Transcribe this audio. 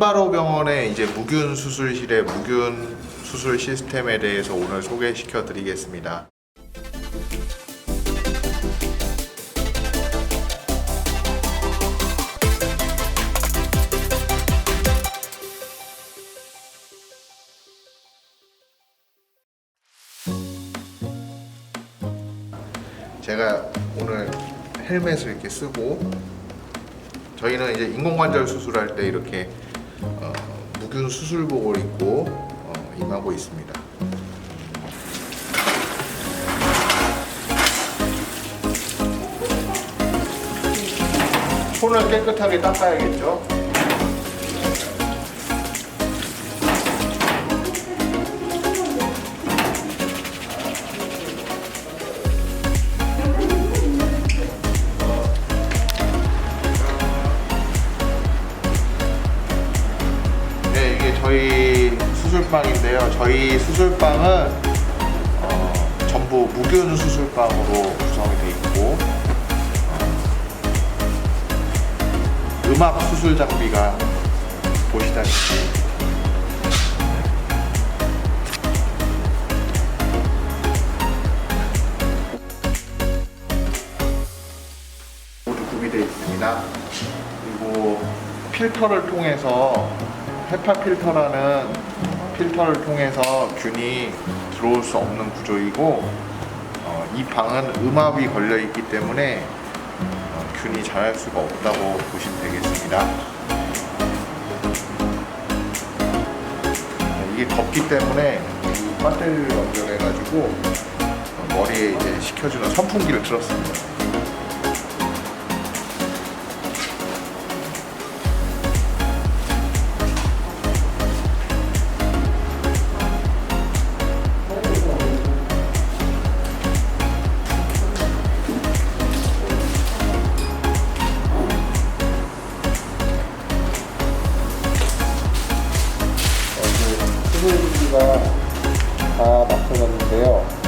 한바로 병원의 이제 무균 수술실의 무균 수술 시스템에 대해서 오늘 소개시켜 드리겠습니다. 제가 오늘 헬멧을 이렇게 쓰고 저희는 이제 인공관절 수술할 때 이렇게 어, 무균 수술복을 입고 어, 임하고 있습니다. 손을 깨끗하게 닦아야겠죠. 저희 수술방인데요. 저희 수술방은 어, 전부 무균 수술방으로 구성이 되어 있고 어, 음압 수술 장비가 보시다시피 모두 구비되어 있습니다. 그리고 필터를 통해서 헤파 필터라는 필터를 통해서 균이 들어올 수 없는 구조이고 어, 이 방은 음압이 걸려 있기 때문에 어, 균이 자랄 수가 없다고 보시면 되겠습니다. 네, 이게 덥기 때문에 이 배터리를 연결해가지고 어, 머리에 이제 식혀주는 선풍기를 틀었습니다. 수고해주기가 다 나타났는데요.